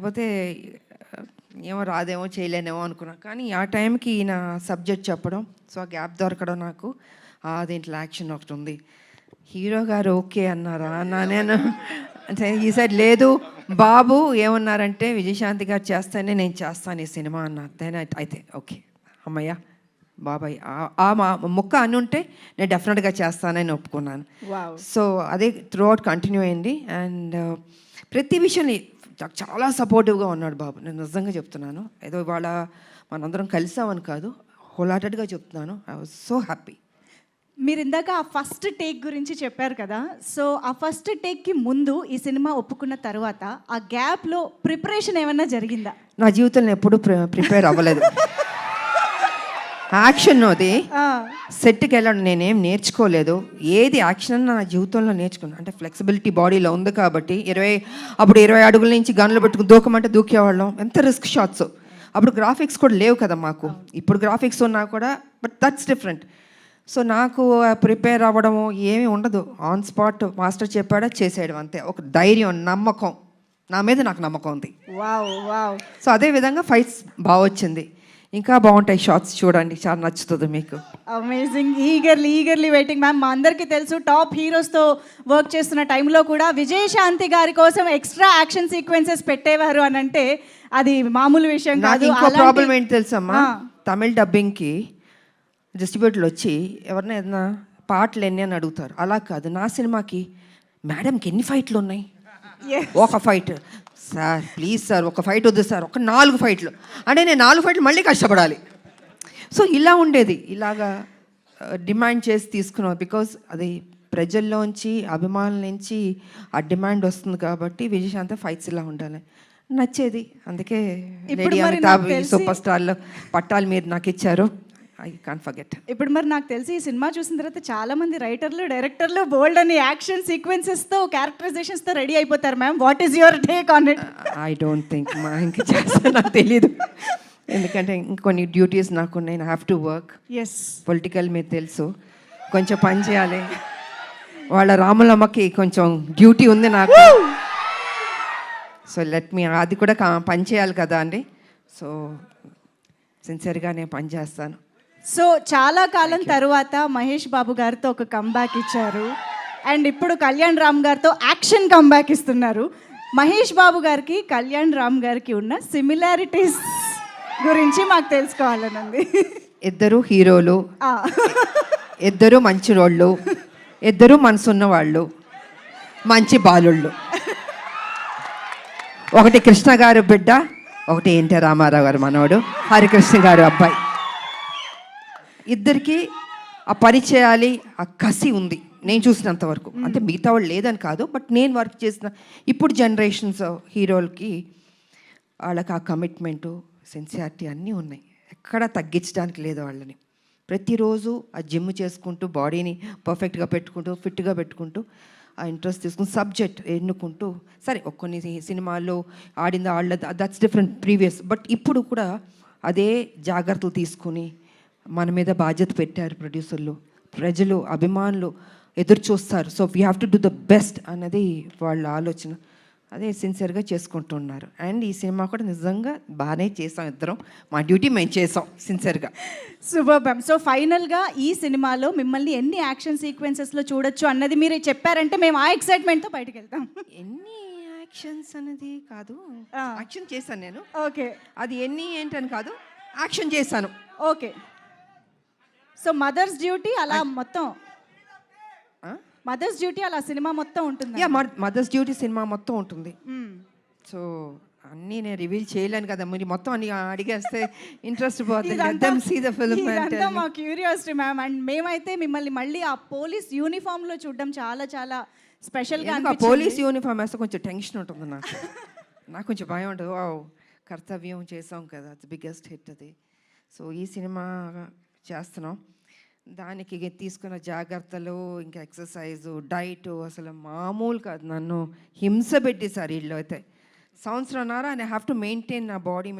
కాకపోతే ఏమో రాదేమో చేయలేనేమో అనుకున్నా. కానీ ఆ టైంకి ఈయన సబ్జెక్ట్ చెప్పడం సో ఆ గ్యాప్ దొరకడం నాకు ఆ, దీంట్లో యాక్షన్ ఒకటి ఉంది. హీరో గారు ఓకే అన్నారా? అన్నా నేను అంటే ఈ సైడ్ లేదు. బాబు ఏమన్నారంటే విజయశాంతి గారు చేస్తేనే నేను చేస్తాను ఈ సినిమా అన్న. దెన్ అయితే ఓకే అమ్మయ్య బాబాయ్ ఆ- మా ముక్క అని ఉంటే నేను డెఫినెట్గా చేస్తానని ఒప్పుకున్నాను. వావ్ సో అదే త్రూ అవుట్ కంటిన్యూ అయింది. అండ్ ప్రతి విషయాన్ని నాకు చాలా సపోర్టివ్గా ఉన్నాడు బాబు. నేను నిజంగా చెప్తున్నాను. ఏదో ఇవాళ మనందరం కలిసామని కాదు హోలాటెడ్గా చెప్తున్నాను. ఐ వాజ్ సో హ్యాపీ మీరు ఇందాక ఆ ఫస్ట్ టేక్ గురించి చెప్పారు కదా. సో ఆ ఫస్ట్ టేక్కి ముందు ఈ సినిమా ఒప్పుకున్న తర్వాత ఆ గ్యాప్లో ప్రిపరేషన్ ఏమన్నా జరిగిందా? నా జీవితంలో ఎప్పుడూ ప్రిపేర్ అవ్వలేదు. యాక్షన్ అది సెట్కి వెళ్ళడం నేనేం నేర్చుకోలేదు. ఏది యాక్షన్ అన్న నా జీవితంలో నేర్చుకున్నాను అంటే ఫ్లెక్సిబిలిటీ బాడీలో ఉంది కాబట్టి ఇరవై అప్పుడు ఇరవై అడుగుల నుంచి గన్లు పెట్టుకుని దూకమంటే దూకేవాళ్ళం. ఎంత రిస్క్ షాట్స్ అప్పుడు గ్రాఫిక్స్ కూడా లేవు కదా మాకు. ఇప్పుడు గ్రాఫిక్స్ ఉన్నా కూడా బట్ దట్స్ డిఫరెంట్ సో నాకు ప్రిపేర్ అవ్వడము ఏమీ ఉండదు. ఆన్ స్పాట్ మాస్టర్ చెప్పాడా? చేసేయడం అంతే. ఒక ధైర్యం నమ్మకం. నా మీద నాకు నమ్మకం ఉంది. వావ్ వావ్ సో అదే విధంగా ఫైట్స్ బాగా వచ్చింది. ఇంకా బాగుంటాయి షార్ట్స్ చూడండి చాలా నచ్చుతుంది మీకు. Amazing eagerly eagerly waiting ma'am మా అందరికీ తెలుసు టాప్ హీరోస్తో వర్క్ చేస్తున్న టైంలో కూడా విజయశాంతి గారి కోసం ఎక్స్ట్రా యాక్షన్ సీక్వెన్సెస్ పెట్టేవారు అని అంటే అది మామూలు విషయం కాదు. ఇంకో ప్రాబ్లం ఏంటి తెలుసమ్మా. తమిళ డబ్బింగ్కి డిస్ట్రిబ్యూటర్లు వచ్చి ఎవరినైనా పాటలు ఎన్ని అని అడుగుతారు. అలా కాదు నా సినిమాకి మేడంకి ఎన్ని ఫైట్లు ఉన్నాయి. ఒక ఫైట్ సార్ ప్లీజ్ సార్ ఒక ఫైట్ వద్దు సార్ ఒక నాలుగు ఫైట్లు అంటే నేను నాలుగు ఫైట్లు మళ్ళీ కష్టపడాలి. సో ఇలా ఉండేది. ఇలాగా డిమాండ్ చేసి తీసుకున్నాం. బికాజ్ అది ప్రజల్లోంచి అభిమానుల నుంచి ఆ డిమాండ్ వస్తుంది కాబట్టి విజయశాంత ఫైట్స్ ఇలా ఉండాలి. నచ్చేది. అందుకే సూపర్ స్టార్లో పట్టాలు మీరు నాకు ఇచ్చారు. ఐ కాన్ ఫర్గెట్ ఇప్పుడు మరి నాకు తెలిసి ఈ సినిమా చూసిన తర్వాత చాలా మంది రైటర్లు డైరెక్టర్లు బోల్డ్ అని యాక్షన్ సీక్వెన్సెస్తో క్యారెక్టరైజేషన్స్తో రెడీ అయిపోతారు ma'am what is your take on it I don't think మా ఇంకా చేస్తా నాకు తెలీదు. ఎందుకంటే ఇంకొన్ని డ్యూటీస్ నాకు ఉన్నాయి have to work yes political మీద తెలుసు. కొంచెం పని చేయాలి. వాళ్ళ రాములమ్మకి కొంచెం డ్యూటీ ఉంది నాకు. సో లెట్ మీ అది కూడా పని చేయాలి కదా అండి. సో సిన్సియర్గా నేను పని చేస్తాను. సో చాలా కాలం తర్వాత మహేష్ బాబు గారితో ఒక కంబ్యాక్ ఇచ్చారు. అండ్ ఇప్పుడు కళ్యాణ్ రామ్ గారితో యాక్షన్ కంబ్యాక్ ఇస్తున్నారు. మహేష్ బాబు గారికి కళ్యాణ్ రామ్ గారికి ఉన్న సిమిలారిటీస్ గురించి మాకు తెలుసుకోవాలనుంది ఇద్దరు హీరోలు. ఇద్దరు మంచి రోళ్ళు. ఇద్దరు మనసున్న వాళ్ళు. మంచి బాలుళ్ళు. ఒకటి కృష్ణ గారు బిడ్డ ఒకటి ఎన్టీ రామారావు గారు మనవడు. హరికృష్ణ గారు అబ్బాయి. ఇద్దరికి ఆ పని చేయాలి ఆ కసి ఉంది. నేను చూసినంత వరకు. అంటే మిగతా వాళ్ళు లేదని కాదు బట్ నేను వర్క్ చేసిన ఇప్పుడు జనరేషన్స్ హీరోలకి వాళ్ళకి ఆ కమిట్మెంటు సెన్సియారిటీ అన్నీ ఉన్నాయి. ఎక్కడా తగ్గించడానికి లేదు వాళ్ళని. ప్రతిరోజు ఆ జిమ్ చేసుకుంటూ బాడీని పర్ఫెక్ట్గా పెట్టుకుంటూ ఫిట్గా పెట్టుకుంటూ ఆ ఇంట్రెస్ట్ తీసుకుని సబ్జెక్ట్ ఎన్నుకుంటూ సరే కొన్ని సినిమాల్లో ఆడింది ఆడలే దట్స్ డిఫరెంట్ ప్రీవియస్ బట్ ఇప్పుడు కూడా అదే జాగ్రత్తలు తీసుకుని మన మీద బాధ్యత పెట్టారు ప్రొడ్యూసర్లు. ప్రజలు అభిమానులు ఎదురు చూస్తారు. So we have to do the best అన్నది వాళ్ళ ఆలోచన. అదే సిన్సియర్గా చేసుకుంటున్నారు. అండ్ ఈ సినిమా కూడా నిజంగా బాగానే చేసాం ఇద్దరం. మా డ్యూటీ మేము చేసాం సిన్సియర్గా మ్యామ్ సో ఫైనల్గా ఈ సినిమాలో మిమ్మల్ని ఎన్ని యాక్షన్ సీక్వెన్సెస్లో చూడొచ్చు అన్నది మీరు చెప్పారంటే మేము ఆ ఎక్సైట్మెంట్తో బయటకు వెళ్తాం ఎన్ని యాక్షన్స్ అనేది కాదు. యాక్షన్ చేశాను నేను. ఓకే. అది ఎన్ని ఏంటని కాదు. యాక్షన్ చేశాను. ఓకే. సో మదర్స్ డ్యూటీ అలా మొత్తం. మదర్స్ డ్యూటీ అలా సినిమా మొత్తం ఉంటుంది? యా మదర్స్ డ్యూటీ సినిమా మొత్తం ఉంటుంది. సో అన్నీ నేను రివీల్ చేయలేను కదా మీరు మొత్తం అన్ని అడిగేస్తే ఇంట్రెస్ట్ పోతుంది సీ ద ఫిల్మ్ ఇదంతా మా క్యూరియాసిటీ మ్యామ్ అండ్ మేమైతే మిమ్మల్ని మళ్ళీ ఆ పోలీస్ యూనిఫామ్లో చూడడం చాలా చాలా స్పెషల్గా ఎందుకు ఆ పోలీస్ యూనిఫామ్ వేస్తే కొంచెం టెన్షన్ ఉంటుంది నాకు. నాకు కొంచెం భయం ఉంటుంది కర్తవ్యం చేసాం కదా బిగ్గెస్ట్ హిట్ అది. సో ఈ సినిమా చేస్తున్నాం. దానికి తీసుకున్న జాగ్రత్తలు ఇంకా ఎక్సర్సైజ్ డైట్ అసలు మామూలు కాదు నన్ను హింస పెట్టేశారు వీళ్ళు అయితే సంవత్సరంన్నర ఐ హ్యావ్ టు మెయింటైన్ నా బాడీ